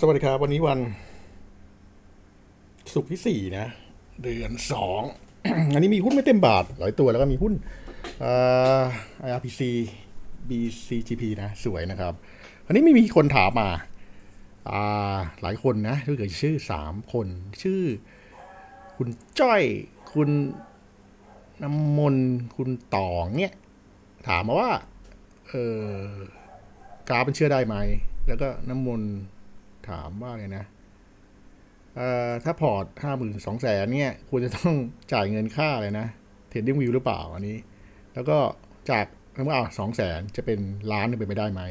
สวัสดีครับ วันนี้วัน ศุกร์ที่สี่นะ เดือนสองอันนี้มีหุ้นไม่เต็มบาท หลายตัวแล้วก็มีหุ้นอ IRPC BCGP นะ สวยนะครับ อันนี้ไม่มีคนถามมาอ่าหลายคนนะถ้าเกิดชื่อสามคน ชื่อ คุณจ้อย คุณน้ำมนคุณตองเนี่ย ถามมาว่า เออกราฟมันเชื่อได้ไหม แล้วก็น้ำมนต์ ถามว่าไงนะถ้าพอร์ตห้าหมื่นสองแสนเนี่ย ควรจะต้องจ่ายเงินค่าอะไรนะเทรดดิ้งวิวหรือเปล่าอันนี้ แล้วก็จากเมื่อเอาสองแสนจะเป็นล้านเป็นไปได้ไหม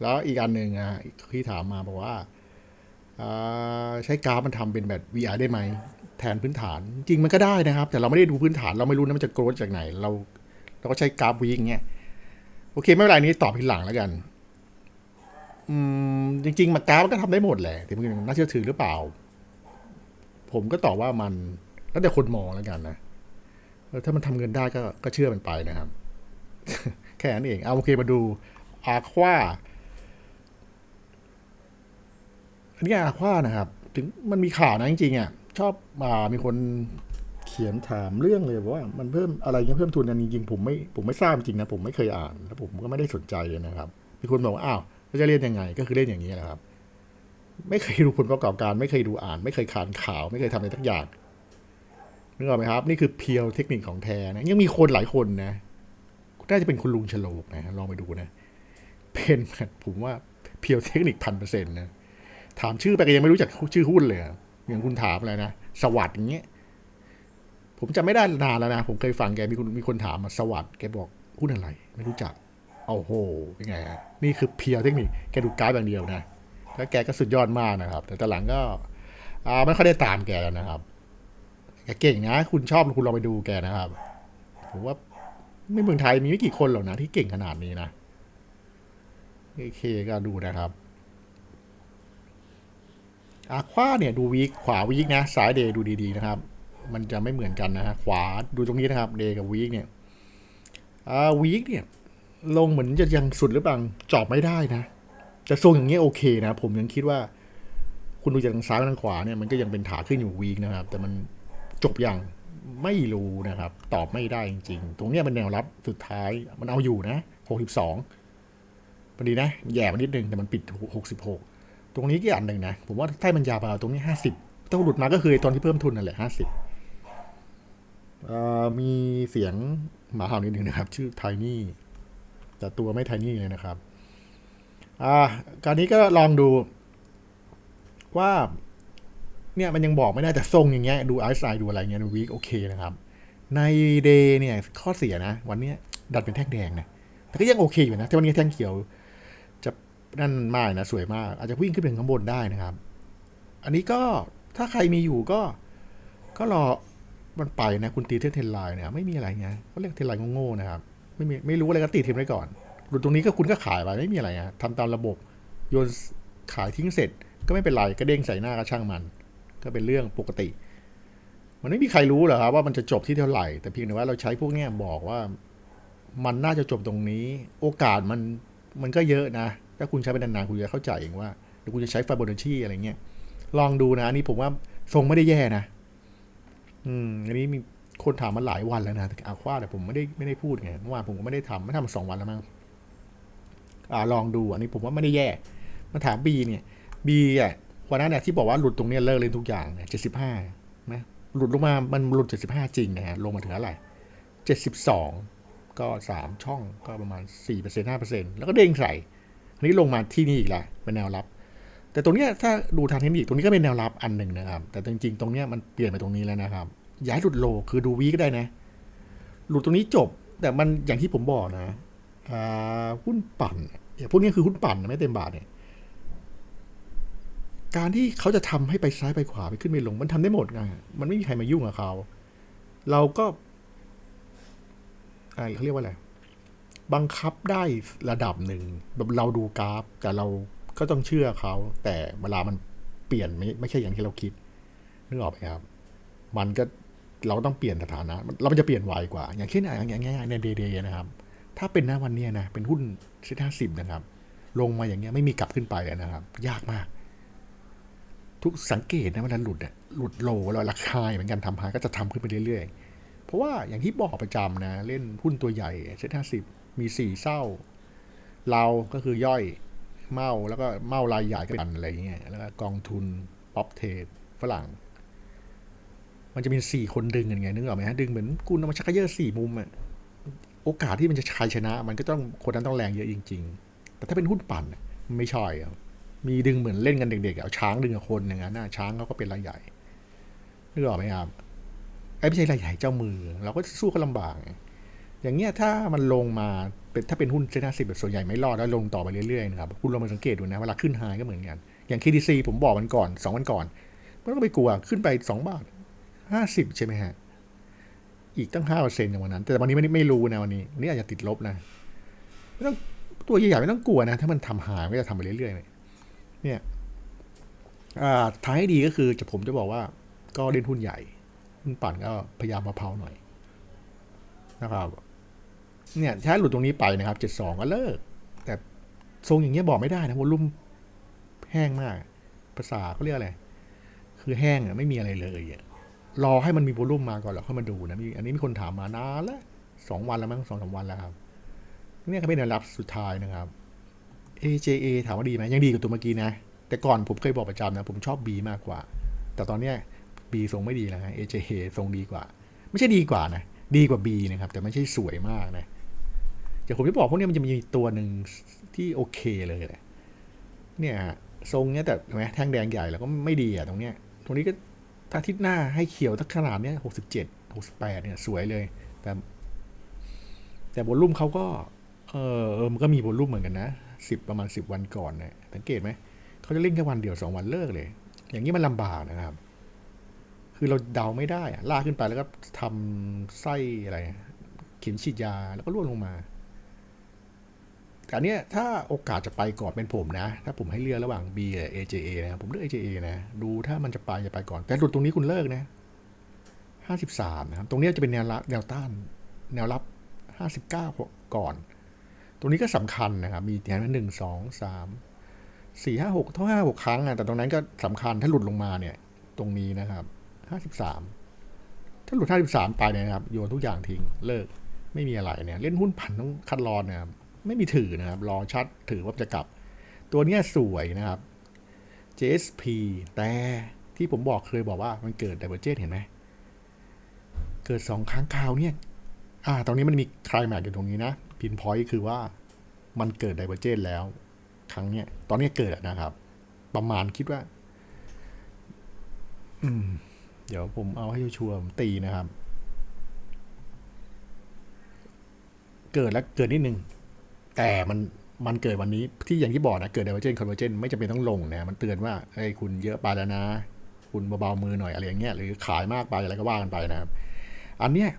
แล้วอีกอันหนึ่งอะที่ถามมาบอกว่าใช้กราฟมันทำเป็นแบบ VR ได้ไหม แทนพื้นฐาน จริงมันก็ได้นะครับ แต่เราไม่ได้ดูพื้นฐานเราไม่รู้นะมันจะโกรธจากไหน เราเราก็ใช้กราฟวีกเงี้ย โอเค ไม่เป็นไรนี้ตอบทีหลังแล้วกัน อืม จริง ๆ มากราฟมันก็ทำได้หมดแหละแต่มันน่าเชื่อถือหรือเปล่า ผมก็ตอบว่ามัน แล้วแต่คนมองแล้วกันนะถ้ามันทำเงินได้ก็ก็เชื่อมันไปนะครับ แค่นั้นเอง เอาโอเคมาดูอาควาอันนี้อาควานะครับ ถึงมันมีข่าวนะจริงๆอะชอบมามีคน ขียนถามเรื่องเลยว่า มันเพิ่มอะไรเงี้ยเพิ่มทุนอันจริงๆผมไม่ผมไม่ทราบจริงนะผมไม่เคยอ่านแล้วผมก็ไม่ได้สนใจนะครับมีคนบอกว่าอ้าวแล้วจะเล่นยังไงก็คือเล่นอย่างนี้แหละครับ ไม่เคยดูผลประกอบการ ไม่เคยดูอ่าน ไม่เคยขานข่าว ไม่เคยทำอะไรทักอย่างนึกออกไหมครับ นี่คือเพียวเทคนิคของแท้นะยังมีคนหลายคนนะน่าจะเป็นคุณลุงฉลกนะลองไปดูนะเป็นผมว่าเพียวเทคนิคพันเปอร์เซ็นต์นะถามชื่อไปก็ยังไม่รู้จักชื่อหุ้นเลยอย่างคุณถามอะไรนะสวัสด์อย่างเงี้ย ผมจำไม่ได้นานแล้วนะ ผมเคยฟังแกมีคนมีคนถามมาสวัสด์แกบอกหุ้นอะไร ไม่รู้จักโอ้โหเป็นไงฮะนี่คือเพียวเทคนิคแกดูการ์ดอย่างเดียวนะแล้วแกก็สุดยอดมากนะครับ แต่ตหลังก็อ่าไม่ค่อยได้ตามแกแล้วนะครับแกเก่งนะ คุณชอบคุณลองไปดูแกนะครับผมว่าไม่เมืองไทยมีไม่กี่คนหรอกนะ ที่เก่งขนาดนี้นะโอเคก็ดูนะครับอาควาเนี่ยดูวีคขวาวีคนะซ้ายเดย์ดูดีๆนะครับ มันจะไม่เหมือนกันนะฮะขวาดูตรงนี้นะครับเดย์กับวีคเนี่ยอ่าวีคเนี่ย ลงเหมือนจะยังสุดหรือเปล่าจอบไม่ได้นะจะทรงอย่างนี้ยโอเคนะ ผมยังคิดว่า คุณดูจากทางซ้ายไปทางขวาเนี่ยมันก็ยังเป็นขาขึ้นอยู่วีคนะครับ แต่มันจบอย่างไม่รู้นะครับ ตอบไม่ได้จริงๆ ตรงเนี้ยมันแนวรับสุดท้ายมันเอาอยู่นะหกสิบสองพอดีนะแย่มานิดนึงแต่มันปิดหกสิบหกตรงนี้ก็อันหนึ่งนะ ผมว่าถ้ามันยาวไปตรงนี้ห้าสิบต้องหลุดมาก็คือตอนที่เพิ่มทุนนั่นแหละห้าสิบ มีเสียงหมาเห่านิดหนึ่งนะครับ ชื่อไทนี่แต่ตัวไม่ไทนี่เลยนะครับ อ่าการนี้ก็ลองดูว่า เนี่ยมันยังบอกไม่ได้แต่ทรงอย่างเงี้ยดูไอซ์ไลน์ดูอะไรเงี้ยดูวีคโอเคนะครับ ในเดย์เนี่ย ข้อเสียนะ วันเนี้ยดัดเป็นแท่งแดงนะแต่ก็ยังโอเคอยู่นะแต่วันนี้แท่งเขียว จะนั่นมากนะสวยมาก อาจจะวิ่งขึ้นไปข้างบนได้นะครับ อันนี้ก็ถ้าใครมีอยู่ก็ก็รอ มันไปนะคุณตีเทนเทนไลน์เนี่ยไม่มีอะไรไงเขาเรียกเทนไลน์โง่ๆนะครับไม่มีไม่รู้อะไรก็ตีเทนไว้ก่อนหลุดตรงนี้ก็คุณก็ขายไปไม่มีอะไรนะทำตามระบบโยนขายทิ้งเสร็จ ก็ไม่เป็นไรก็เด้งใส่หน้าก็ช่างมัน ก็เป็นเรื่องปกติ มันไม่มีใครรู้หรอกครับว่ามันจะจบที่เท่าไหร่ แต่เพียงแต่ว่าเราใช้พวกนี้บอกว่ามันน่าจะจบตรงนี้ โอกาสมันมันก็เยอะนะ ถ้าคุณใช้ไปนานๆคุณจะเข้าใจเองว่าหรือคุณจะใช้ฟาโบนัชชีอะไรเงี้ยลองดูนะอันนี้ผมว่าทรงไม่ได้แย่นะ อืมอันนี้มีคนถามมาหลายวันแล้วนะอาควาแต่ผมไม่ได้ไม่ได้พูดไงเมื่อวานผมก็ไม่ได้ทำไม่ทำมาสองวันแล้วมั้งอ่าลองดูอันนี้ผมว่าไม่ได้แย่มาถามบีเนี่ยบีอะวันนั้นเนี่ยที่บอกว่าหลุดตรงเนี้ยเลิกเล่นทุกอย่างเนี่ยเจ็ดสิบห้านะหลุดลงมามันหลุดเจ็ดสิบห้าจริงนะฮะลงมาถึงอะไรเจ็ดสิบสองก็สามช่องก็ประมาณสี่เปอร์เซ็นต์ห้าเปอร์เซ็นต์แล้วก็เด้งใส่อันนี้ลงมาที่นี่อีกละเป็นแนวรับ แต่ตรงเนี้ยถ้าดูทางเทคนิคตรงนี้ก็เป็นแนวรับอันหนึ่งนะครับ แต่จริงๆ ตรงเนี้ยมันเปลี่ยนไปตรงนี้แล้วนะครับย้ายหลุดโลคือดูวีก็ได้นะ หลุดตรงนี้จบ แต่มันอย่างที่ผมบอกนะหุ้นปั่นอย่าพวกนี้คือหุ้นปั่นนะไม่เต็มบาทเนี่ยการที่เขาจะทำให้ไปซ้ายไปขวาไปขึ้นไปลง มันทำได้หมดไงมันไม่มีใครมายุ่งกับเขา เราก็อะไรเขาเรียกว่าอะไร บังคับได้ระดับหนึ่งแบบเราดูกราฟ แต่เรา ก็ต้องเชื่อเขา แต่เวลามันเปลี่ยนไม่ไม่ใช่อย่างที่เราคิดนึกออกไหมครับ มันก็เราต้องเปลี่ยนสถานะ เรามันจะเปลี่ยนไวกว่า อย่างเช่นอย่างง่ายๆในเดย์นะครับ ถ้าเป็นหน้าวันนี้นะเป็นหุ้นเซ็ตห้าสิบนะครับ ลงมาอย่างเงี้ยไม่มีกลับขึ้นไปเลยนะครับ ยากมาก ทุกสังเกตนะเวลาหลุดอะหลุดโลแล้วราคาเหมือนกันทำหาก็จะทำขึ้นไปเรื่อยๆ เพราะว่าอย่างที่บอกประจำนะ เล่นหุ้นตัวใหญ่เซ็ตห้าสิบมีสี่เศร้า เราก็คือย่อย เมาแล้วก็เมารายใหญ่ก็เป็นอะไรเงี้ยแล้วก็กองทุนป๊อปเทรดฝรั่ง มันจะมีสี่คนดึงกันไงนึกออกไหมฮะดึงเหมือนกุนเอามาชักเยอะสี่มุมอะโอกาสที่มันจะชายชนะ มันก็ต้องคนนั้นต้องแรงเยอะจริง ๆ แต่ถ้าเป็นหุ้นปั่นไม่ช่อะมีดึงเหมือนเล่นกันเด็กๆเอาช้างดึงกับคนอย่างนั้นนะช้างเขาก็เป็นรายใหญ่นึกออกไหมครับไอ้ไม่ใช่รายใหญ่เจ้ามือ เราก็สู้เขาลำบากไง อย่างเงี้ยถ้ามันลงมาเป็นถ้าเป็นหุ้นเซ็นห้าสิบแบบส่วนใหญ่ไม่รอดแล้วลงต่อไปเรื่อยๆนะครับคุณลองมาสังเกตดูนะเวลาขึ้นไฮก็เหมือนกันอย่าง KDC ผมบอกมันก่อนสองวันก่อนไม่ต้องไปกลัวขึ้นไปสองบาทห้าสิบใช่ไหมฮะ อีกตั้งห้าเปอร์เซ็นต์อย่างวันนั้น แต่วันนี้ไม่ไม่รู้นะวันนี้วันนี้อาจจะติดลบนะไม่ต้องตัวใหญ่ๆไม่ต้องกลัวนะ ถ้ามันทำหายก็จะทำไปเรื่อยๆเนี่ยอ่าท้ายดีก็คือจะผมจะบอกว่าก็เล่นหุ้นใหญ่หุ้นปั่นก็พยายามมาเพาหน่อยนะครับ เนี่ยถ้าหลุดตรงนี้ไปนะครับเจ็ดสองก็เลิก แต่ทรงอย่างเงี้ยบอกไม่ได้นะวอลลุ่มแห้งมาก ภาษาเขาเรียกอะไร คือแห้งอะไม่มีอะไรเลยรอให้มันมีวอลลุ่มมาก่อนแล้วค่อยมาดูนะมีอันนี้มีคนถามมานานแล้วสองวันแล้วมั้งสองสามวันแล้วครับเนี่ยก็เป็นแนวรับสุดท้ายนะครับ AJA ถามว่าดีไหมยังดีกว่าตัวเมื่อกี้นะ แต่ก่อนผมเคยบอกประจำนะ ผมชอบ B มากกว่า แต่ตอนเนี้ย B ทรงไม่ดีแล้วฮะ AJA ทรงดีกว่า ไม่ใช่ดีกว่านะ ดีกว่า B นะครับ แต่ไม่ใช่สวยมากนะเดี๋ยวผมจะบอกพวกนี้มันจะมีตัวหนึ่งที่โอเคเลยแหละเนี่ยทรงเนี้ยแต่เห็นไหมแท่งแดงใหญ่แล้วก็ไม่ดีอะตรงเนี้ย ตรงนี้ก็ถ้าทิตย์หน้าให้เขียวทักขนาดเนี้ยหกสิบเจ็ดหกสิบแปดเนี่ยสวยเลย แต่ แต่วอลลุ่มเขาก็เออเออมันก็มีวอลลุ่มเหมือนกันนะสิบประมาณสิบวันก่อนเนี่ยสังเกตไหมเขาจะเล่นแค่วันเดียวสองวันเลิกเลย อย่างนี้มันลำบากนะครับ คือเราเดาไม่ได้อะลากขึ้นไปแล้วก็ทำไส้อะไร เข็มฉีดยาแล้วก็ล่วงลงมาแต่เนี้ยถ้าโอกาสจะไปก่อนเป็นผมนะ ถ้าผมให้เลือกระหว่าง B กับ AJA นะผมเลือก AJA นะดูถ้ามันจะไปจะไปก่อน แต่หลุดตรงนี้คุณเลิกนะห้าสิบสามนะครับตรงนี้จะเป็นแนวรับแนวต้าน แนวรับห้าสิบเก้าก่อน ตรงนี้ก็สำคัญนะครับมีแนวหนึ่งสองสามสี่ห้าหกเท่าห้าหกครั้งอะแต่ตรงนั้นก็สำคัญถ้าหลุดลงมาเนี่ย ตรงนี้นะครับ ห้าสิบสามถ้าหลุดห้าสิบสามไปเนี่ยนะครับโยนทุกอย่างทิ้งเลิกไม่มีอะไรเนี่ยเล่นหุ้นผันต้องคัดรอนนะครับไม่มีถือนะครับรอชัดถือว่าจะกลับ ตัวเนี้ยสวยนะครับ JSP แต่ที่ผมบอกเคยบอกว่ามันเกิด Divergence เห็นไหมเกิดสองครั้งคราวเนี่ยอ่าตรงนี้มันมีคลายแม็กอยู่ตรงนี้นะพินพอยต์คือว่ามันเกิด Divergence แล้ว ครั้งเนี้ยตอนนี้เกิดนะครับ ประมาณคิดว่า อืม เดี๋ยวผมเอาให้ชัวร์ผมตีนะครับ เกิดแล้วเกิดนิดนึง แต่มันมันเกิดวันนี้ที่อย่างที่บอกนะ เกิด divergence convergence ไม่จำเป็นต้องลงนะมันเตือนว่าไอ้คุณเยอะไปแล้วนะ คุณเบาๆมือหน่อยอะไรอย่างเงี้ยหรือขายมากไปอะไรก็ว่ากันไปนะครับ อันเนี้ย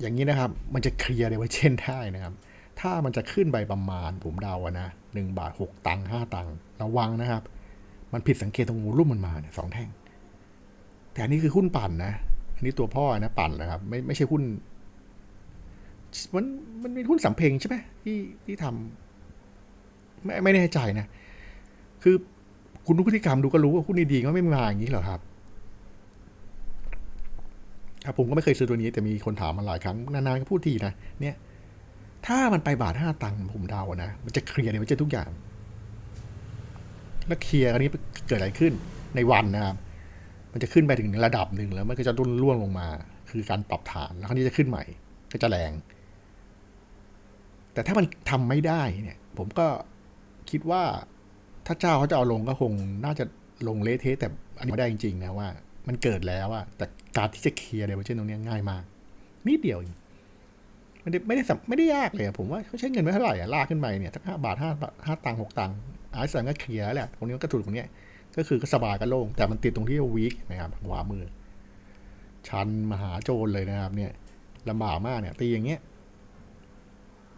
อย่างนี้นะครับ มันจะเคลียร์ divergence ได้นะครับ ถ้ามันจะขึ้นไปประมาณผมเดาอะนะหนึ่งบาทหกตังค์ห้าตังค์ระวังนะครับ มันผิดสังเกตตรงวอลุ่มมันมาเนี่ยสองแท่ง แต่อันนี้คือหุ้นปั่นนะ อันนี้ตัวพ่อนะปั่นนะครับ ไม่ไม่ใช่หุ้น มันมันเป็นหุ้นสำเพ็งใช่ไหมที่ที่ทำไม่ไม่แน่ใจนะ คือคุณดูพฤติกรรมดูก็รู้ว่าหุ้นดีๆก็ไม่มาอย่างนี้หรอครับครับผมก็ไม่เคยซื้อตัวนี้แต่มีคนถามมาหลายครั้งนานๆก็พูดทีนะเนี่ย ถ้ามันไปบาทห้าตังค์ผมเดานะมันจะเคลียร์เนี่ยมันจะทุกอย่าง แล้วเคลียร์อันนี้เกิดอะไรขึ้นในวันนะครับ มันจะขึ้นไปถึงระดับหนึ่งแล้วมันก็จะดุนร่วงลงมา คือการปรับฐานแล้วคราวนี้จะขึ้นใหม่ ก็จะแรง แต่ถ้ามันทำไม่ได้เนี่ย ผมก็คิดว่าถ้าเจ้าเขาจะเอาลงก็คงน่าจะลงเลเทแต่อันนี้ไม่ได้จริงๆนะว่า มันเกิดแล้วอะแต่การที่จะเคลียร์เดเวอร์เจนตรงนี้ง่ายมากนิดเดียวเองไม่ได้ไม่ได้ไม่ได้ยากเลยผมว่าเขาใช้เงินไม่เท่าไหร่อะลากขึ้นไปเนี่ยสักห้าบาทห้าห้าตังค์หกตังค์อาร์ตสันก็เคลียร์แล้วแหละตรงนี้ก็ถูกตรงเนี้ย ก็คือก็สบายก็โล่ง แต่มันติดตรงที่วีคนะครับขวามือ ชันมหาโจรเลยนะครับ เนี่ยลำบากมากเนี่ย ตีอย่างเงี้ย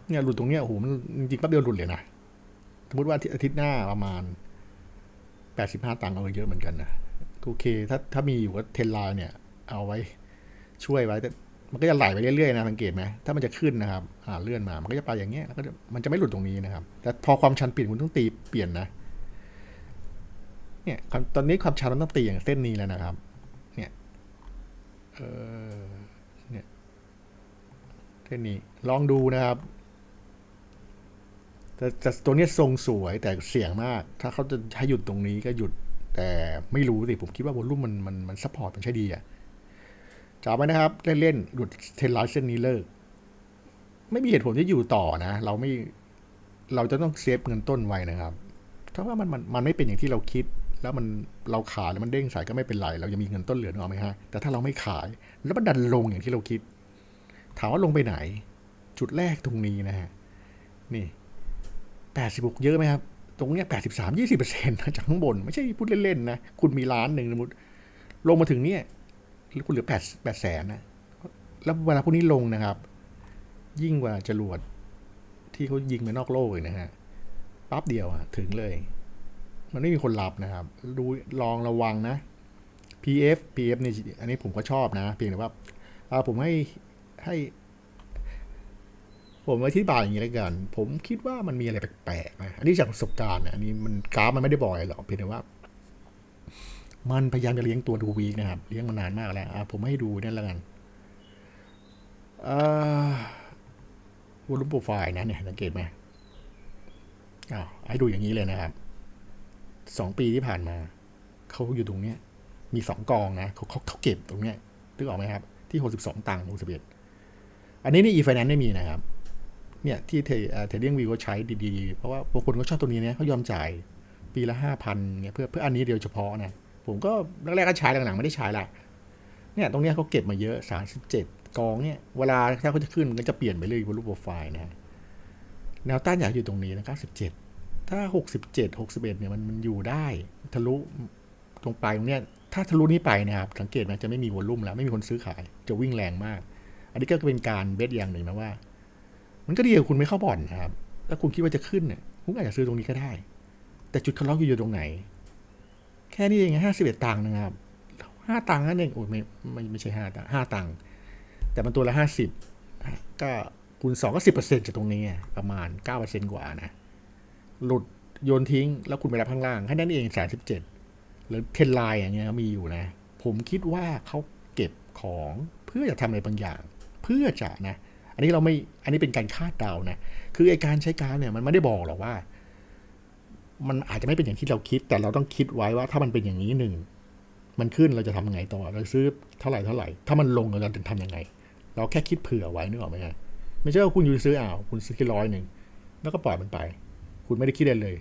เนี่ยหลุดตรงเนี้ยโอ้โหมันจริงๆแป๊บเดียวหลุดเลยนะ สมมติว่าอาทิตย์หน้าประมาณแปดสิบห้าตังค์เอาเยอะเหมือนกันนะโอเค ถ้าถ้ามีอยู่ก็เทนไลน์เนี่ย เอาไว้ช่วยไว้แต่มันก็จะไหลไปเรื่อยๆนะสังเกตไหมถ้ามันจะขึ้นนะครับอ่าเลื่อนมา มันก็จะไปอย่างเงี้ยแล้วก็มันจะไม่หลุดตรงนี้นะครับ แต่พอความชันเปลี่ยนคุณต้องตีเปลี่ยนนะ เนี่ยตอนนี้ความชันมันต้องตีอย่างเส้นนี้แล้วนะครับ เนี่ย เออเนี่ย เส้นนี้ ลองดูนะครับ แต่แต่ตัวนี้ทรงสวยแต่เสี่ยงมาก ถ้าเขาจะให้หยุดตรงนี้ก็หยุด แต่ไม่รู้สิผมคิดว่าวอลลุ่มมันมันมันซัพพอร์ตมันใช่ดีอะจำไว้นะครับเล่นๆหลุดเทนไลน์เส้นนี้เลิก ไม่มีเหตุผลที่อยู่ต่อนะ เราไม่เราจะต้องเซฟเงินต้นไว้นะครับถ้าะว่ามันมันมันไม่เป็นอย่างที่เราคิด แล้วมันเราขายแล้วมันเด้งใส่ก็ไม่เป็นไร เรายังมีเงินต้นเหลือนออกไหมฮะ แต่ถ้าเราไม่ขายแล้วมันดันลงอย่างที่เราคิด ถามว่าลงไปไหน จุดแรกตรงนี้นะฮะ นี่แปดสิบหกเยอะไหมครับ ตรงเนี้ยแปดสิบสามยี่สิบเปอร์เซ็นต์จากข้างบน ไม่ใช่พูดเล่นๆนะ คุณมีล้านหนึ่งสมมติลงมาถึงเนี่ยคุณเหลือแปดแปดแสนนะ แล้วเวลาพวกนี้ลงนะครับ ยิ่งกว่าจรวดที่เขายิงไปนอกโลกเลยนะฮะปั๊บเดียวอะถึงเลย มันไม่มีคนรับนะครับ ดูลองระวังนะ PF PF นี่อันนี้ผมก็ชอบนะ เพียงแต่ว่าอาผมให้ให้ ผมอธิบายอย่างนี้แล้วกัน ผมคิดว่ามันมีอะไรแปลกๆนะอันนี้จากประสบการณ์นะอันนี้มันกราฟมันไม่ได้บอกอะไรหรอกเพียงแต่ว่า มันพยายามจะเลี้ยงตัวดูวีคนะครับ เลี้ยงมานานมากแล้วอะผมให้ดูนั่นแล้วกันวอลุ่มโปรไฟล์นะเนี่ยสังเกตไหมอ้าวให้ดูอย่างนี้เลยนะครับ สองปีที่ผ่านมา เขาอยู่ตรงเนี้ย มีสองกองนะเขาเขาเขาเก็บตรงเนี้ยนึกออกไหมครับ ที่หกสิบสองตังค์หกสิบเอ็ดอันนี้นี่อีไฟแนนซ์ไม่มีนะครับ เนี่ยที่เทเทเดียงวีก็ใช้ดีๆ เพราะว่าบางคนก็ชอบตัวนี้เนี่ยเขายอมจ่ายปีละห้าพันเนี่ยเพื่อเพื่ออันนี้เดียวเฉพาะนะ ผมก็แรกๆก็ใช้หลังๆไม่ได้ใช้ละเนี่ยตรงเนี้ยเขาเก็บมาเยอะสามสิบเจ็ดกองเนี่ยเวลาถ้าเขาจะขึ้นมันก็จะเปลี่ยนไปเรื่อยบนรูปโปรไฟล์นะฮะแนวต้านอยากอยู่ตรงนี้นะเก้าสิบเจ็ด ถ้าหกสิบเจ็ดหกสิบเอ็ดเนี่ยมันมันอยู่ได้ทะลุตรงปลายตรงเนี้ยถ้าทะลุนี้ไปนะครับสังเกตมันจะไม่มีวอลลุ่มแล้วไม่มีคนซื้อขาย จะวิ่งแรงมาก อันนี้ก็เป็นการเบสอย่างหนึ่งนะว่า มันก็ดีกว่คุณไม่เข้าบ่อนนะครับถ้าคุณคิดว่าจะขึ้นเนี่ยคุณอาจจะซื้อตรงนี้ก็ได้ แต่จุดคัดล็อกอยู่ตรงไหน แค่นี้เองห้าสิบเอ็ดตังค์นะครับห้าตังค์นั่นเองโอ้ยไม่ไม่ไม่ใช่ห้าตังค์ห้าตังค์แต่มันตัวละห้าสิบก็คูณสองก็สิบเปอร์เซ็นต์จากตรงนี้ประมาณเก้าเปอร์เซ็นต์กว่านะ หลุดโยนทิ้ง แล้วคุณไปรับข้างล่างแค่นั้นเองสามสิบเจ็ดหรือเทนไลน์อย่างเงี้ยมีอยู่นะ ผมคิดว่าเขาเก็บของเพื่อจะทำอะไรบางอย่าง เพื่อจะนะ อันนี้เราไม่อันนี้เป็นการคาดเดานะ คือไอการใช้การเนี่ยมันไม่ได้บอกหรอกว่า มันอาจจะไม่เป็นอย่างที่เราคิด แต่เราต้องคิดไว้ว่าถ้ามันเป็นอย่างนี้หนึ่งมันขึ้นเราจะทำยังไงต่อเราซื้อเท่าไหร่เท่าไหร่ ถ้ามันลงเราจะทำยังไง เราแค่คิดเผื่อไว้นึกออกไหมฮะไม่ใช่ว่าคุณอยู่ซื้ออ้าวคุณซื้อแค่ร้อยหนึ่งแล้วก็ปล่อยมันไป คุณไม่ได้คิดอะไรเลย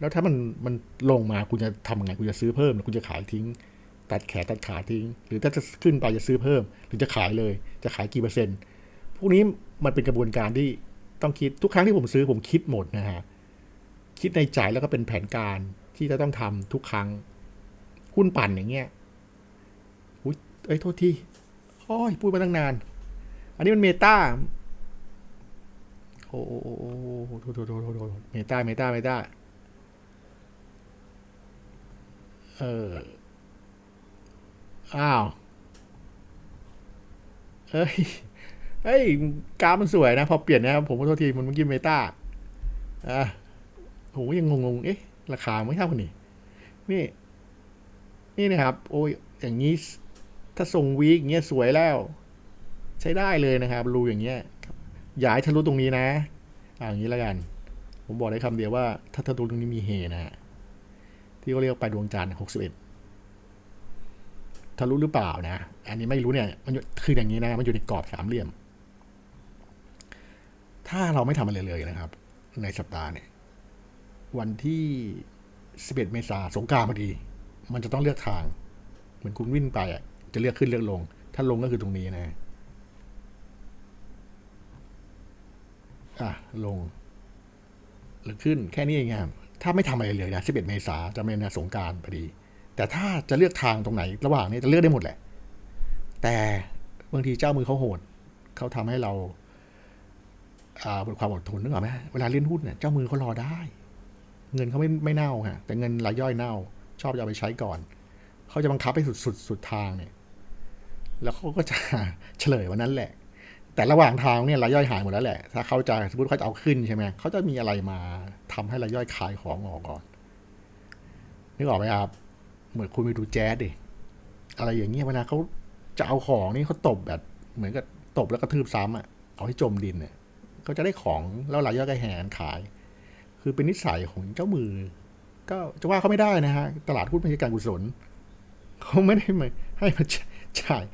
แล้วถ้ามันมันลงมาคุณจะทำยังไงคุณจะซื้อเพิ่มหรือคุณจะขายทิ้ง ตัดแขนตัดขาทิ้ง หรือถ้าจะขึ้นไปจะซื้อเพิ่ม หรือจะขายเลย จะขายกี่เปอร์เซ็นต์พวกนี้มันเป็นกระบวนการที่ต้องคิดทุกครั้งที่ผมซื้อผมคิดหมดนะฮะคิดในใจแล้วก็เป็นแผนการที่จะต้องทำทุกครั้งหุ้นปั่นอย่างเงี้ยอุ้ยเอ้ยโทษทีโอ้ยพูดมาตั้งนาน อันนี้มันเมตาโอ้โอ้ โทษโทษโทษโทษเมตาเมตาเมตาเออ อ้าว เฮ้ย เฮ้ยกราฟมันสวยนะ พอเปลี่ยนนะผมขอโทษที มันเมื่อกี้เมตาอะผมก็ยังงงๆ เอ๊ะ ราคาไม่เท่ากันนี่ นี่ นี่นะครับ โอ้ย อย่างนี้ ถ้าส่งวีคอย่างเงี้ยสวยแล้ว ใช้ได้เลยนะครับ รูอย่างเงี้ย อย่าให้ทะลุตรงนี้นะ อาอย่างนี้แล้วกัน ผมบอกได้คำเดียวว่า ถ้าทะลุตรงนี้มีเฮนะฮะที่เขาเรียกว่าไปดวงจันทร์หกสิบเอ็ดทะลุหรือเปล่านะ อันนี้ไม่รู้เนี่ย มันอยู่คืออย่างนี้นะ มันอยู่ในกรอบสามเหลี่ยม ถ้าเราไม่ทำอะไรเลยนะครับ ในสัปดาห์เนี่ย วันที่สิบเอ็ดเมษาสงการพอดี มันจะต้องเลือกทาง เหมือนคุณวิ่งไปอะ จะเลือกขึ้นเลือกลง ถ้าลงก็คือตรงนี้นะ อะลง หรือขึ้นแค่นี้เองครับถ้าไม่ทำอะไรเลยนะ11 เมษาจะเป็นสงการพอดี แต่ถ้าจะเลือกทางตรงไหน ระหว่างนี้จะเลือกได้หมดแหละ แต่บางทีเจ้ามือเขาโหดเขาทำให้เราอ่าบนความอดทนนึกออกไหมเวลาเล่นหุ้นเนี่ยเจ้ามือเขารอได้ เงินเขาไม่ไม่เน่าฮะแต่เงินรายย่อยเน่า ชอบจะเอาไปใช้ก่อน เขาจะบังคับให้สุดสุดสุดทางเนี่ย แล้วเขาก็จะเฉลยวันนั้นแหละ แต่ระหว่างทางเนี่ยรายย่อยหายหมดแล้วแหละ ถ้าเขาจะสมมติเขาจะเอาขึ้นใช่ไหมเขาจะมีอะไรมาทำให้รายย่อยขายของออกก่อนนึกออกไหมครับเหมือนคุณไปดูแจ๊สดิอะไรอย่างเงี้ยเวลาเขาจะเอาของนี่เขาตบแบบ เหมือนกับตบแล้วกระทืบซ้ำอะเอาให้จมดินเนี่ยเขาจะได้ของแล้วรายย่อยก็แหนขาย คือเป็นนิสัยของเจ้ามือ ก็จะว่าเขาไม่ได้นะฮะตลาดหุ้นไม่ใช่การกุศลเขาไม่ได้มาให้มาจ่าย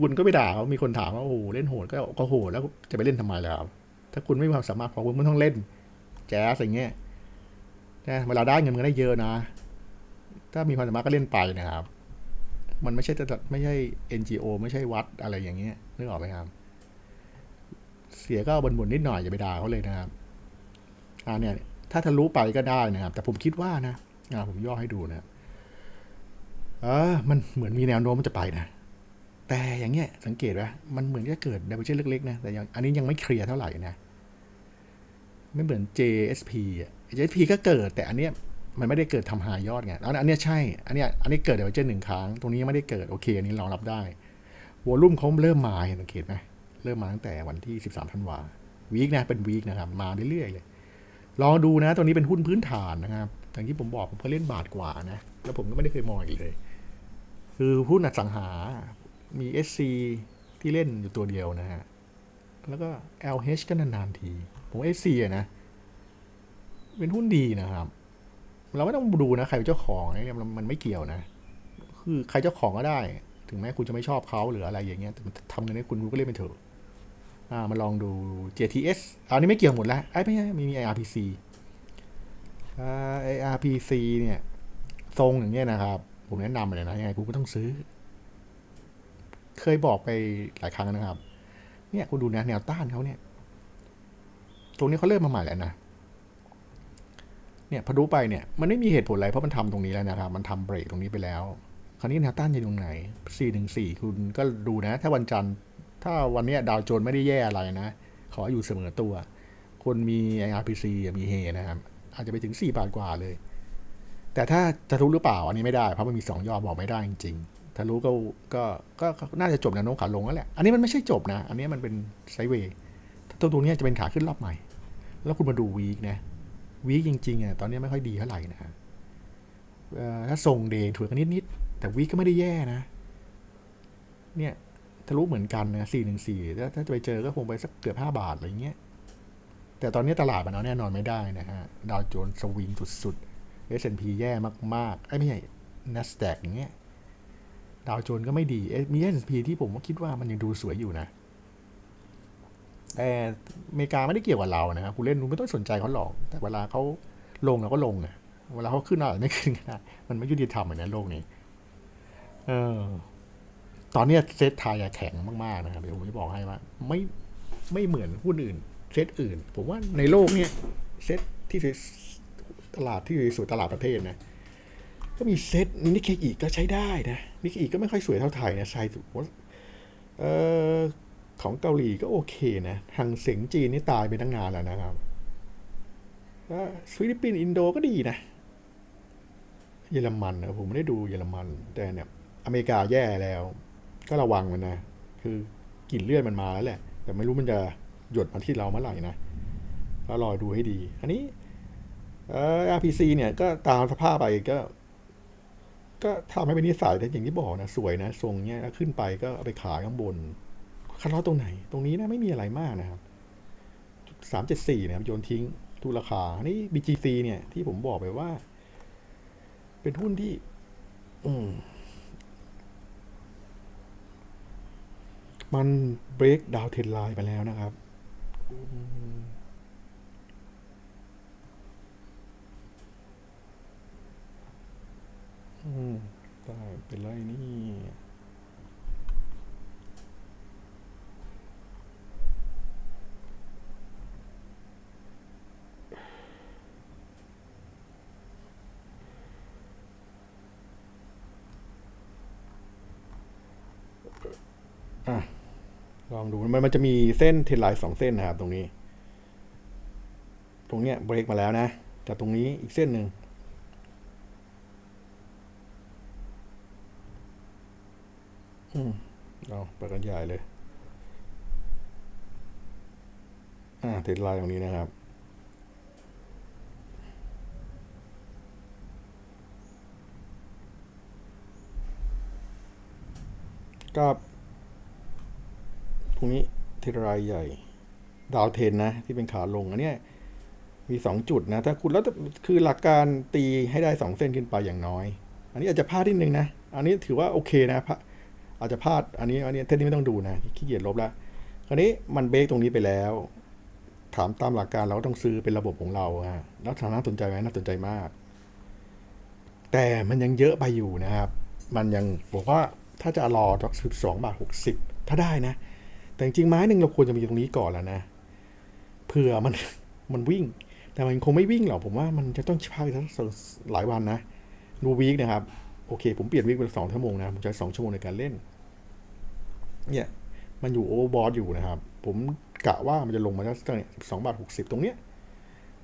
คุณก็ไปด่าเขามีคนถามว่าโอ้โหเล่นโหดก็ก็โหดแล้วจะไปเล่นทำไมล่ะครับถ้าคุณไม่มีความสามารถพอคุณไม่ต้องเล่น แจ๊สอย่างเงี้ยนะเวลาได้เงินมันได้เยอะนะ ถ้ามีความสามารถก็เล่นไปนะครับ มันไม่ใช่จะไม่ใช่ NGO ไม่ใช่วัดอะไรอย่างเงี้ยนึกออกไหมครับ เสียก็บ่นนิดหน่อยอย่าไปด่าเขาเลยนะครับอ่าเนี่ยถ้าทะลุไปก็ได้นะครับ แต่ผมคิดว่านะอ่าผมย่อให้ดูนะเออมันเหมือนมีแนวโน้มมันจะไปนะ แต่อย่างเงี้ยสังเกตไหมมันเหมือนจะเกิด d i v e r g e n c e เล็กๆนะแต่ยังอันนี้ยังไม่เคลียร์เท่าไหร่นะไม่เหมือน JSP อะ JSP ก็เกิดแต่อันเนี้ยมันไม่ได้เกิดทำหายอดไงแล้วอันเนี้ยใช่ อันเนี้ยอันนี้เกิด d i v e r g e n c e หนึ่งครั้ง ตรงนี้ยังไม่ได้เกิดโอเคอันนี้เรารับได้วอลุ่มเขาเริ่มมาเห็นสังเกตไหมเริ่มมาตั้งแต่วันที่ 13ธันวาวีคนะเป็นวีคนะครับมาเรื่อยๆเลยลองดูนะตัวนี้เป็นหุ้นพื้นฐานนะครับอย่างที่ผมบอกผมก็เล่นบาทกว่านะ แล้วผมก็ไม่ได้เคยมองอีกเลย คือหุ้นอสังหา มี SC ที่เล่นอยู่ตัวเดียวนะฮะ แล้วก็ LH ก็นานๆที ผม SC อะนะ เป็นหุ้นดีนะครับ เราไม่ต้องดูนะใครเป็นเจ้าของเนี่ยมันไม่เกี่ยวนะ คือใครเจ้าของก็ได้ ถึงแม้คุณจะไม่ชอบเขาหรืออะไรอย่างเงี้ย แต่มันทำเงินให้คุณคุณก็เล่นไปเถอะอ่ามาลองดู JTS อันนี้ไม่เกี่ยวหมดแล้วไอ้ไม่ใช่มีมี IRPC อ่า IRPC เนี่ย ทรงอย่างเงี้ยนะครับ ผมแนะนำเลยนะยังไงคุณก็ต้องซื้อ เคยบอกไปหลายครั้งนะครับ เนี่ยคุณดูนะแนวต้านเขาเนี่ย ตรงนี้เขาเริ่มมาใหม่แล้วนะ เนี่ยพอดูไปเนี่ยมันไม่มีเหตุผลอะไรเพราะมันทำตรงนี้แล้วนะครับ มันทำเบรกตรงนี้ไปแล้ว คราวนี้แนวต้านอยู่ตรงไหน414คุณก็ดูนะ ถ้าวันจันทร์ ถ้าวันนี้ดาวโจนไม่ได้แย่อะไรนะ ขออยู่เสมอตัว คนมี IRPC มีเฮนะครับ อาจจะไปถึง4บาทกว่าเลย แต่ถ้าจะรู้หรือเปล่าอันนี้ไม่ได้เพราะมันมี2ยอดบอกไม่ได้จริงๆ ถ้ารู้ก็ก็ก็น่าจะจบแนวโน้มขาลงแล้วแหละ อันนี้มันไม่ใช่จบนะ อันนี้มันเป็นไซเวย์ตัวตรงนี้จะเป็นขาขึ้นรอบใหม่ แล้วคุณมาดูวีคนะวีคจริงๆอะตอนนี้ไม่ค่อยดีเท่าไหร่นะฮะถ้าส่งเดย์ถวยกันนิดๆแต่วีคก็ไม่ได้แย่นะ เนี่ยทะลุเหมือนกันนะสี่หนึ่งสี่ถ้าจะไปเจอก็คงไปสักเกือบห้าบาทอะไรเงี้ย แต่ตอนนี้ตลาดมันเอาแน่นอนไม่ได้นะฮะ ดาวโจนส์สวิงสุดๆ S&P แย่มากๆไอ้ไม่ใช่ NASDAQ อย่างเงี้ย ดาวโจนส์ก็ไม่ดีมี S&P ที่ผมคิดว่ามันยังดูสวยอยู่นะแต่อเมริกาไม่ได้เกี่ยวกับเรานะครับคุณเล่นคุณไม่ต้องสนใจเขาหรอก แต่เวลาเขาลงเราก็ลงนะเวลาเขาขึ้นเราอาจจะไม่ขึ้นก็ได้มันไม่ยุติธรรมเหมือนในโลกนี้ เออ ตอนนี้เซตไทยแข็งมากๆนะครับเดี๋ยวผมจะบอกให้ว่า ไม่ไม่เหมือนหุ้นอื่น เซตอื่น ผมว่าในโลกเนี้ยเซตที่ตลาดที่สวยตลาดประเทศนะ ก็มีเซตนิเคอีกก็ใช้ได้นะ นิเคอีก็ไม่ค่อยสวยเท่าไทยนะใช่ถูกว่าเอ่อของเกาหลีก็โอเคนะหังเสียงจีนนี่ตายไปตั้งนานแล้วนะครับแล้วฟิลิปปินส์อินโดก็ดีนะ เยอรมันนะผมไม่ได้ดูเยอรมัน แต่เนี่ย อเมริกาแย่แล้ว ก็ระวังมันนะ คือกลิ่นเลือดมันมาแล้วแหละ แต่ไม่รู้มันจะหยดมาที่เราเมื่อไหร่นะ ก็รอดูให้ดี อันนี้เอ่อ RPC เนี่ยก็ตามสภาพไปก็ ก็ทำให้เป็นนิสัยแต่อย่างที่บอกนะสวยนะทรงเนี้ยแล้วขึ้นไปก็เอาไปขายข้างบนคัดล้อตรงไหน ตรงนี้นะไม่มีอะไรมากนะครับสามเจ็ดสี่นะครับโยนทิ้งทุราคา นี่ BGC เนี่ย ที่ผมบอกไปว่า เป็นหุ้นที่ อืมมันเบรกดาวเทนไลน์ไปแล้วนะครับ อืมได้เป็นไรนี่ อะลองดูมันมันจะมีเส้นเทนไลน์สองเส้นนะครับ ตรงนี้ ตรงเนี้ยเบรกมาแล้วนะแต่ตรงนี้อีกเส้นหนึ่งอืมเอาไปกันใหญ่เลย อ่าเทรดไลน์ตรงนี้นะครับก็ ตรงนี้เทรดไลน์ใหญ่ ดาวเทนนะ ที่เป็นขาลงอันนี้มีสองจุดนะ ถ้าคุณแล้วคือหลักการตีให้ได้สองเส้นขึ้นไปอย่างน้อย อันนี้อาจจะพลาดนิดนึงนะ อันนี้ถือว่าโอเคนะพะอาจจะพลาดอันนี้อันนี้เทนนี้ไม่ต้องดูนะขี้เกียจลบละคราวนี้มันเบรกตรงนี้ไปแล้ว ถามตามหลักการเราต้องซื้อเป็นระบบของเราฮะแล้วถามน่าสนใจไหมน่าสนใจมาก แต่มันยังเยอะไปอยู่นะครับ มันยังบอกว่าถ้าจะรอสักสิบสองบาทหกสิบถ้าได้นะ แต่จริงไม้หนึ่งเราควรจะมีตรงนี้ก่อนแล้วนะเผื่อมันมันวิ่ง แต่มันคงไม่วิ่งหรอกผมว่ามันจะต้องพักอีกสักหลายวันนะดูวีคนะครับ โอเค ผมเปลี่ยนวีคเป็นสองชั่วโมงนะ ผมใช้สองชั่วโมงในการเล่น เนี่ย มันอยู่โอเวอร์บอทอยู่นะครับ ผมกะว่ามันจะลงมาสักสิบสองบาทหกสิบตรงเนี้ย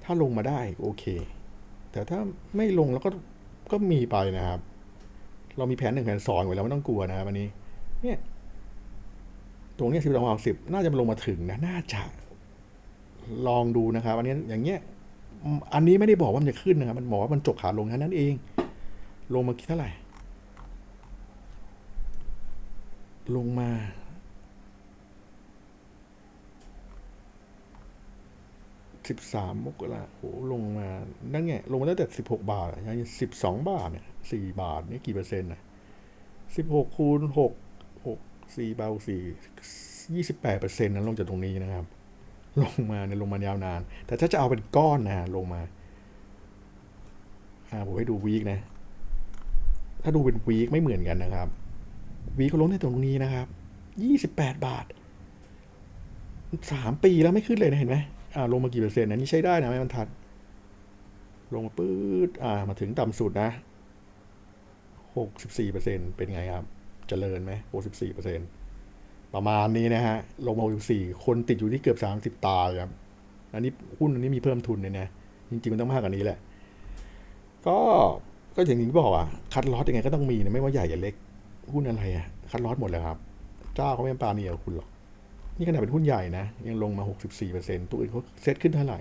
ถ้าลงมาได้โอเค แต่ถ้าไม่ลงแล้วก็ก็มีไปนะครับ เรามีแผนหนึ่งแผนสองไว้แล้วไม่ต้องกลัวนะครับวันนี้ เนี่ย ตรงนี้สิบสองบาทสิบน่าจะลงมาถึงนะ น่าจะ ลองดูนะครับ อันนี้อย่างเงี้ย อันนี้ไม่ได้บอกว่ามันจะขึ้นนะครับ มันบอกว่ามันจบขาลงแค่นั้นเอง ลงมาคิดเท่าไหร่ ลงมาสิบสามมกราโหลงมา นั่นไง ลงมาตั้งแต่สิบหกบาทยังสิบสองบาทเนี่ยสี่บาทนี่กี่เปอร์เซ็นต์นะสิบหกคูณหก หกสี่เบาสี่ยี่สิบแปดเปอร์เซ็นต์นั้นลงจากตรงนี้นะครับ ลงมาเนี่ยลงมายาวนาน แต่ถ้าจะเอาเป็นก้อนนะลงมาอ่าผมให้ดูวีคนะ ถ้าดูเป็นวีคไม่เหมือนกันนะครับวีคก็ลงในตรงนี้นะครับยี่สิบแปดบาทสามปีแล้วไม่ขึ้นเลยนะเห็นไหมอ่าลงมากี่เปอร์เซ็นต์นะนี่ใช้ได้นะไม่มันทัด ลงมาปื๊ดอ่ามาถึงต่ำสุดนะหกสิบสี่เปอร์เซ็นเป็นไงครับ เจริญไหมหกสิบสี่เปอร์เซ็นประมาณนี้นะฮะ ลงมาอยู่สี่คนติดอยู่ที่เกือบสามสิบตายครับ อันนี้หุ้นอันนี้มีเพิ่มทุนเลยนะ จริง ๆ มันต้องมากกว่านี้แหละ ก็ก็อย่างที่บอกอะ คัดลอสยังไงก็ต้องมีนะไม่ว่าใหญ่อย่าเล็ก หุ้นอะไรอะ คัดลอสหมดเลยครับ เจ้าเขาไม่ปราณีกับคุณหรอก นี่ขนาดเป็นหุ้นใหญ่นะ ยังลงมา 64%ตัวอื่นเขาเซตขึ้นเท่าไหร่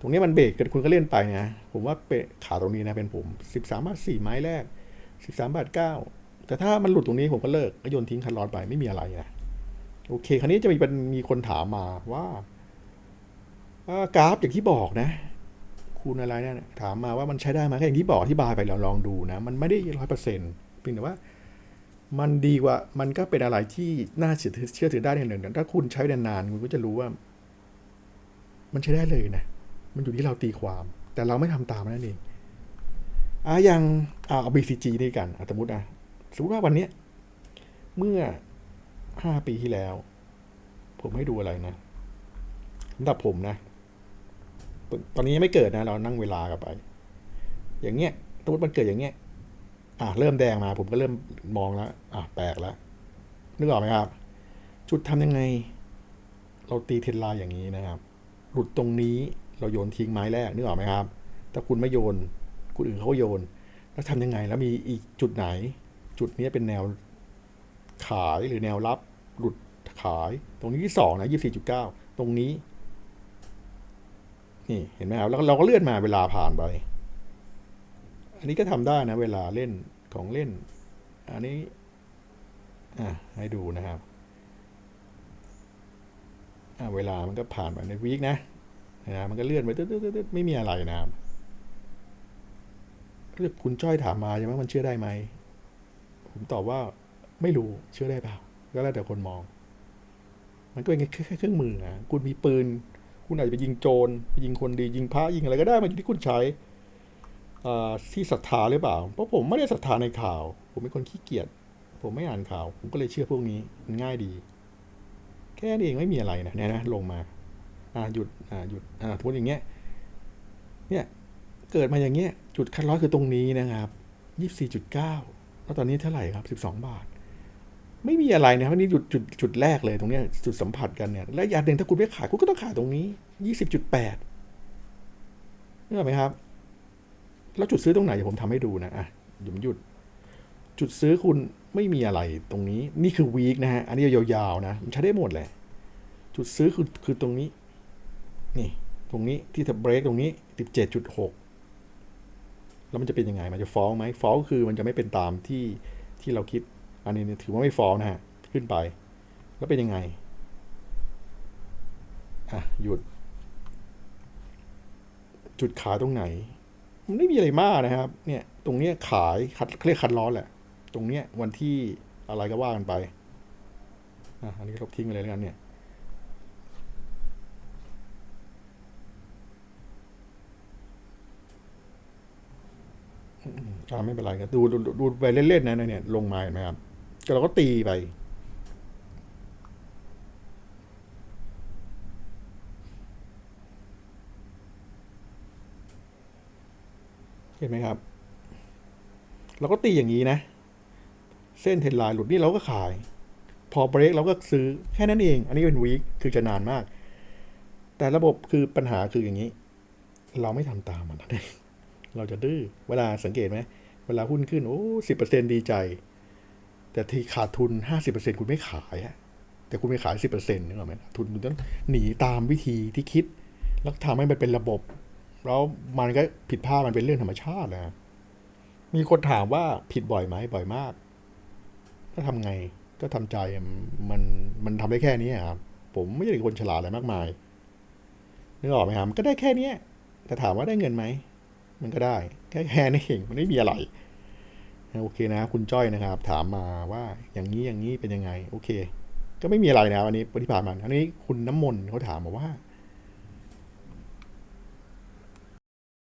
ตรงนี้มันเบรกกันคุณก็เล่นไปนะ ผมว่าเปะขาตรงนี้นะเป็นผม 13บาท4ไม้แรก 13บาท9 แต่ถ้ามันหลุดตรงนี้ผมก็เลิกก็โยนทิ้งคันลอดไปไม่มีอะไรนะโอเค คราวนี้จะมีเป็นมีคนถามมาว่ากราฟอย่างที่บอกนะคุณอะไรเนี่ยถามมาว่ามันใช้ได้ไหมก็อย่างที่บอกอธิบายไปแล้วลองดูนะ มันไม่ได้ร้อยเปอร์เซ็นต์เพียงแต่ว่า มันดีกว่ามันก็เป็นอะไรที่น่าเชื่อถือเชื่อถือได้ในหนึ่งถ้าคุณใช้นานๆคุณก็จะรู้ว่า มันใช้ได้เลยนะ มันอยู่ที่เราตีความ แต่เราไม่ทำตามนั่นเองอะอย่างอ่าเอา BCG ด้วยกันสมมตินะ สมมติว่าวันเนี้ยเมื่อห้าปีที่แล้ว ผมให้ดูอะไรนะสำหรับผมนะ ตอนนี้ยังไม่เกิดนะ เรานั่งเวลากันไป อย่างเงี้ยสมมติมันเกิดอย่างเงี้ยอะเริ่มแดงมาผมก็เริ่มมองแล้วอะแปลกแล้วนึกออกไหมครับ จุดทำยังไง เราตีเทนไลน์อย่างนี้นะครับ หลุดตรงนี้เราโยนทิ้งไม้แรกนึกออกไหมครับ ถ้าคุณไม่โยนคนอื่นเขาโยน แล้วทำยังไงแล้วมีอีกจุดไหน จุดนี้เป็นแนวขายหรือแนวรับหลุดขาย ตรงนี้ที่สองนะยี่สี่จุดเก้าตรงนี้ นี่เห็นไหมครับแล้วเราก็เลื่อนมาเวลาผ่านไป อันนี้ก็ทำได้นะ เวลาเล่นของเล่น อันนี้ อะให้ดูนะครับอะเวลามันก็ผ่านไปในวีคนะนะมันก็เลื่อนไปตึ๊ดๆๆไม่มีอะไรนะครับเรื่องคุณจ้อยถามมาใช่ไหมมันเชื่อได้ไหม ผมตอบว่าไม่รู้เชื่อได้เปล่าก็แล้วแต่คนมอง มันก็เป็นแค่เครื่องมือนะคุณมีปืน คุณอาจจะไปยิงโจรไปยิงคนดียิงพระยิงอะไรก็ได้มันอยู่ที่คุณใช้อ่าที่ศรัทธาหรือเปล่า เพราะผมไม่ได้ศรัทธาในข่าว ผมเป็นคนขี้เกียจผมไม่อ่านข่าว ผมก็เลยเชื่อพวกนี้มันง่ายดี แค่นี้เองไม่มีอะไรนะเนี่ยนะลงมาอ่าหยุดอ่าหยุดอ่าพูดอย่างเงี้ยเนี่ยเกิดมาอย่างเงี้ยจุดคัดร้อยคือตรงนี้นะครับยี่สิบสี่จุดเก้า แล้วตอนนี้เท่าไหร่ครับสิบาท ไม่มีอะไรนะครับนนี้จุดจุดจุดแรกเลยตรงนี้จุดสัมผัสกันเนี่ย และอย่างหนึ่งถ้าคุณไม่ขายคุณก็ต้องขายตรงนี้ยี่สิบจุดแปดนึกอไหมครับ แล้วจุดซื้อตรงไหนเดี๋ยวผมทำให้ดูนะอะหยุดหยุด จุดซื้อคุณไม่มีอะไรตรงนี้ นี่คือวีคนะฮะ อันนี้ยาวๆนะ มันใช้ได้หมดแหละ จุดซื้อคือคือตรงนี้ นี่ ตรงนี้ที่ถ้าเบรกตรงนี้สิบเจ็ดจุดหก แล้วมันจะเป็นยังไง มันจะฟ้องไหมฟ้องคือมันจะไม่เป็นตามที่ที่เราคิด อันนี้ถือว่าไม่ฟ้องนะฮะ ขึ้นไป แล้วเป็นยังไง อะ หยุด จุดขายตรงไหน มันไม่มีอะไรมากนะครับ เนี่ย ตรงเนี้ยขายคัดเรียกคัดล้อแหละ ตรงเนี้ยวันที่อะไรก็ว่ากันไป อะ อันนี้ลบทิ้งไปเลยแล้วกันเนี่ย อ่าไม่เป็นไรครับดูดูดูไปเล่นๆนะเนี่ย ลงมาเห็นไหมครับก็เราก็ตีไป เห็นไหมครับ เราก็ตีอย่างนี้นะ เส้นเทนไลน์หลุดนี่เราก็ขาย พอเบรกเราก็ซื้อแค่นั้นเอง อันนี้เป็นวีคคือจะนานมาก แต่ระบบคือปัญหาคืออย่างนี้ เราไม่ทำตามมันนั่นเอง เราจะดื้อเวลาสังเกตไหมเวลาหุ้นขึ้นโอ้สิบเปอร์เซ็นดีใจ แต่ที่ขาดทุนห้าสิบเปอร์เซ็นคุณไม่ขายอะแต่คุณไม่ขายสิบเปอร์เซ็นต์นึกออกไหมทุนคุณต้องหนีตามวิธีที่คิด แล้วทำให้มันเป็นระบบ แล้วมันก็ผิดพลาดมันเป็นเรื่องธรรมชาตินะมีคนถามว่าผิดบ่อยไหมบ่อยมากก็ทำไงก็ทำใจมันมันทำได้แค่นี้ครับผมไม่ใช่คนฉลาดอะไรมากมายนึกออกไหมครับก็ได้แค่เนี้ยแต่ถามว่าได้เงินไหม มันก็ได้ แค่แค่นี้เองมันไม่มีอะไรโอเคนะคุณจ้อยนะครับ ถามมาว่าอย่างนี้อย่างนี้เป็นยังไง โอเค ก็ไม่มีอะไรนะวันนี้ปฏิภาณมาอันนี้คุณน้ำมนต์เขาถามมาว่า